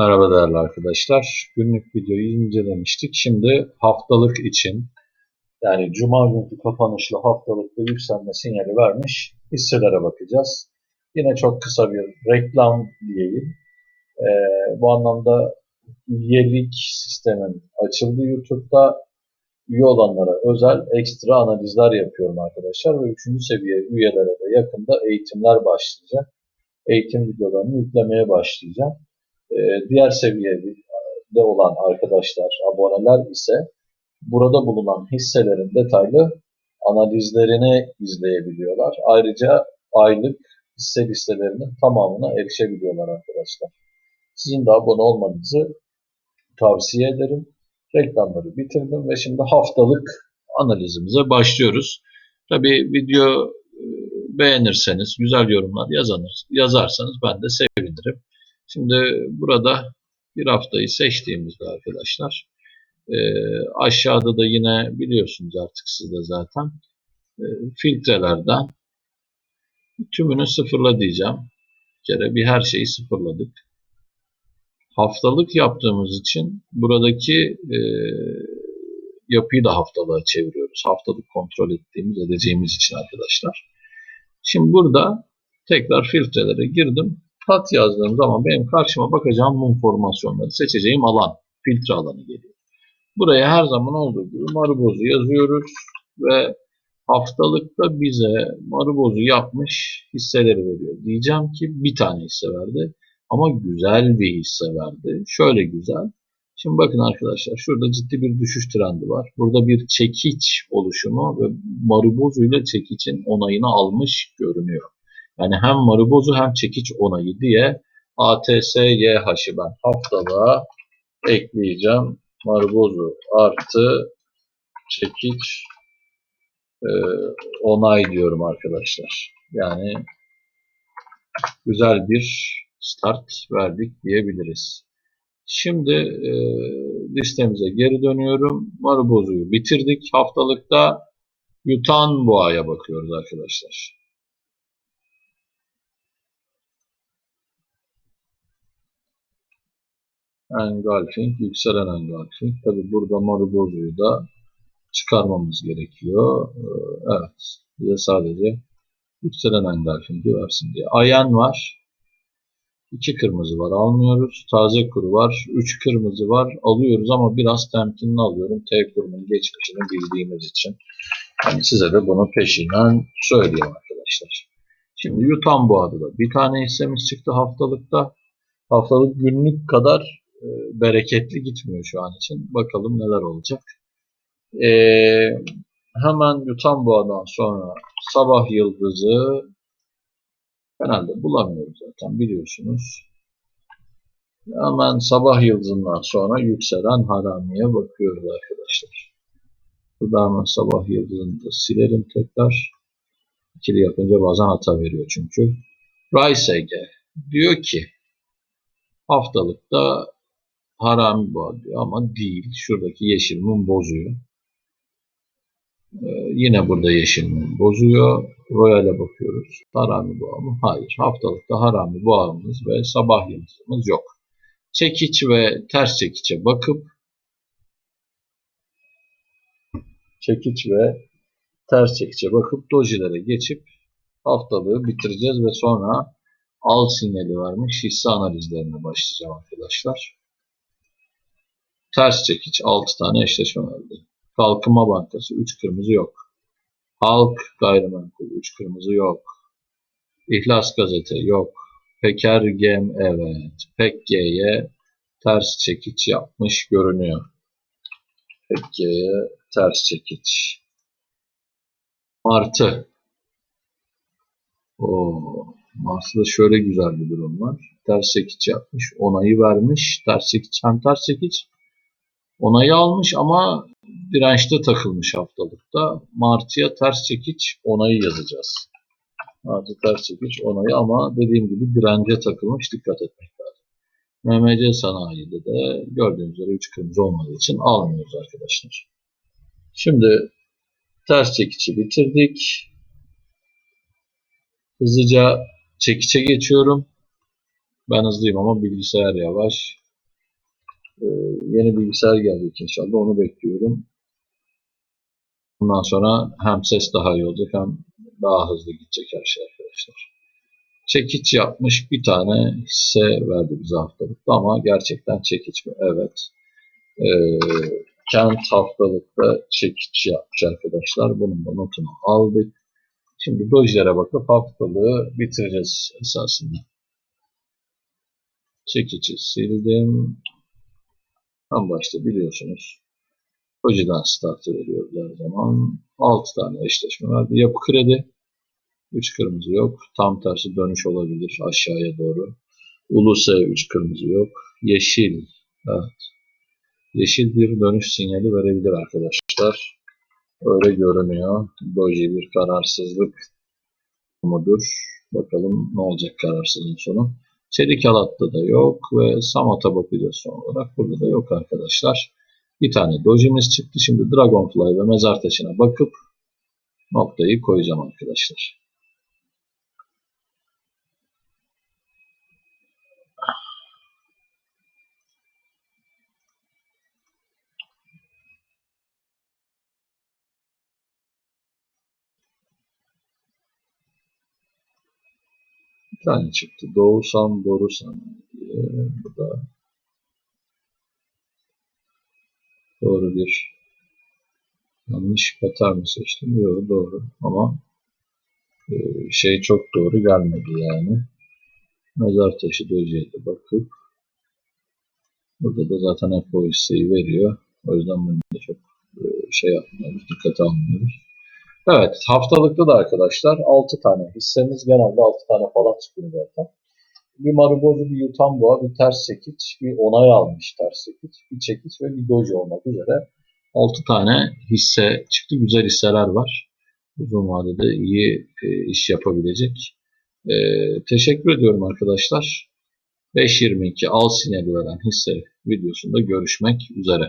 Merhaba değerli arkadaşlar. Günlük videoyu incelemiştik. Şimdi haftalık için yani cuma günkü kapanışlı haftalıkta yükselme sinyali vermiş hisselere bakacağız. Yine çok kısa bir reklam diyeyim. Ee, bu anlamda üyelik sistemin açıldı YouTube'da. Üye olanlara özel ekstra analizler yapıyorum arkadaşlar ve 3. seviye üyelere de yakında eğitimler başlayacak. Eğitim videolarını yüklemeye başlayacağım. Ee, diğer seviyede olan arkadaşlar, aboneler ise burada bulunan hisselerin detaylı analizlerini izleyebiliyorlar. Ayrıca aylık hisse listelerinin tamamına erişebiliyorlar arkadaşlar. Sizin de abone olmanızı tavsiye ederim. Reklamları bitirdim ve şimdi haftalık analizimize başlıyoruz. Tabi video e, beğenirseniz, güzel yorumlar yazanır, yazarsanız ben de sevinirim. Şimdi burada bir haftayı seçtiğimizde arkadaşlar e, aşağıda da yine biliyorsunuz artık siz de zaten e, filtrelerden tümünü sıfırla diyeceğim. Bir kere bir her şeyi sıfırladık. Haftalık yaptığımız için buradaki e, yapıyı da haftalığa çeviriyoruz. Haftalık kontrol ettiğimiz, edeceğimiz için arkadaşlar. Şimdi burada tekrar filtrelere girdim. Kat yazdığım zaman benim karşıma bakacağım mum formasyonları seçeceğim alan, filtre alanı geliyor. Buraya her zaman olduğu gibi marubozu yazıyoruz ve haftalıkta bize marubozu yapmış hisseleri veriyor. Diyeceğim ki bir tane hisse verdi ama güzel bir hisse verdi. Şöyle güzel. Şimdi bakın arkadaşlar şurada ciddi bir düşüş trendi var. Burada bir çekiç oluşumu ve marubozu ile çekiçin onayını almış görünüyor. Yani hem Maribozu hem çekiç onayı diye ATSYH'ı ben haftalığa ekleyeceğim. Maribozu artı çekiç e, onay diyorum arkadaşlar. Yani güzel bir start verdik diyebiliriz. Şimdi e, listemize geri dönüyorum. Maribozu'yu bitirdik. Haftalıkta yutan boğaya bakıyoruz arkadaşlar. Engulfing, yükselen engulfing. Tabi burada Marubozu'yu da çıkarmamız gerekiyor. Ee, evet, bize sadece yükselen engulfing'i versin diye. Ayan var. İki kırmızı var almıyoruz. Taze kuru var. Üç kırmızı var alıyoruz ama biraz temkinli alıyorum. T kurunun geçmişini bildiğimiz için. Yani size de bunu peşinden söyleyeyim arkadaşlar. Şimdi Yutan Boğa'da da bir tane hissemiz çıktı haftalıkta. Haftalık günlük kadar bereketli gitmiyor şu an için. Bakalım neler olacak. E, hemen yutan boğadan sonra sabah yıldızı genelde bulamıyoruz zaten biliyorsunuz. Hemen sabah yıldızından sonra yükselen haramiye bakıyoruz arkadaşlar. Burada hemen sabah yıldızını da silerim tekrar. İkili yapınca bazen hata veriyor çünkü. Raysege diyor ki haftalıkta harami boğa diyor ama değil. Şuradaki yeşil mum bozuyor. Ee, yine burada yeşil mum bozuyor. Royal'e bakıyoruz. Harami boğa mı? Hayır. Haftalıkta harami boğamız ve sabah yıldızımız yok. Çekiç ve ters çekiçe bakıp çekiç ve ters çekiçe bakıp dojilere geçip haftalığı bitireceğiz ve sonra al sinyali vermiş hisse analizlerine başlayacağım arkadaşlar. Ters çekiç 6 tane eşleşme verdi. Kalkınma Bankası 3 kırmızı yok. Halk Gayrimenkul 3 kırmızı yok. İhlas Gazete yok. Peker Gem evet. Pekge'ye ters çekiç yapmış görünüyor. Pekge'ye ters çekiç. Martı. O Mars'ta şöyle güzel bir durum var. Ters çekiç yapmış. Onayı vermiş. Ters çekiç hem ters çekiç Onayı almış ama dirençte takılmış haftalıkta. Martı'ya ters çekiç onayı yazacağız. Martı ters çekiç onayı ama dediğim gibi dirence takılmış dikkat etmek lazım. MMC sanayide de gördüğünüz üzere 3 kırmızı olmadığı için almıyoruz arkadaşlar. Şimdi ters çekici bitirdik. Hızlıca çekiçe geçiyorum. Ben hızlıyım ama bilgisayar yavaş. Yeni bilgisayar gelecek inşallah. Onu bekliyorum. Bundan sonra hem ses daha iyi olacak hem daha hızlı gidecek her şey arkadaşlar. Çekiç yapmış bir tane hisse verdi bize haftalıkta ama gerçekten çekiç mi? Evet. Ee, kent haftalıkta çekiç yapmış arkadaşlar. Bunun da notunu aldık. Şimdi dojilere bakıp haftalığı bitireceğiz esasında. Çekici sildim. Tam başta biliyorsunuz. Dojiden startı veriyoruz her zaman. 6 tane eşleşme verdi. Yapı kredi. 3 kırmızı yok. Tam tersi dönüş olabilir aşağıya doğru. Uluse 3 kırmızı yok. Yeşil. Evet. Yeşil bir dönüş sinyali verebilir arkadaşlar. Öyle görünüyor. Doji bir kararsızlık mudur? Bakalım ne olacak kararsızlığın sonu. Çelik halatta da yok ve Samat'a bakacağız son olarak. Burada da yok arkadaşlar. Bir tane dojimiz çıktı. Şimdi Dragonfly ve mezar taşına bakıp noktayı koyacağım arkadaşlar. Bir tane çıktı. Doğusam, Dorusam diye. Bu da doğru bir yanlış pattern mı seçtim? Yok doğru ama e, şey çok doğru gelmedi yani. Mezar taşı dojeye bakıp burada da zaten hep o veriyor. O yüzden bunu da çok e, şey yapmıyoruz, dikkate almıyoruz. Evet, haftalıkta da arkadaşlar 6 tane hissemiz genelde 6 tane falan çıkıyor zaten. Bir Maribozu, bir Yutan Boğa, bir ters çekiç, bir onay almış ters çekiç, bir çekiç ve bir doji olmak üzere 6 tane hisse çıktı. Güzel hisseler var. Uzun vadede iyi e, iş yapabilecek. E, teşekkür ediyorum arkadaşlar. 5.22 al sinyali veren hisse videosunda görüşmek üzere.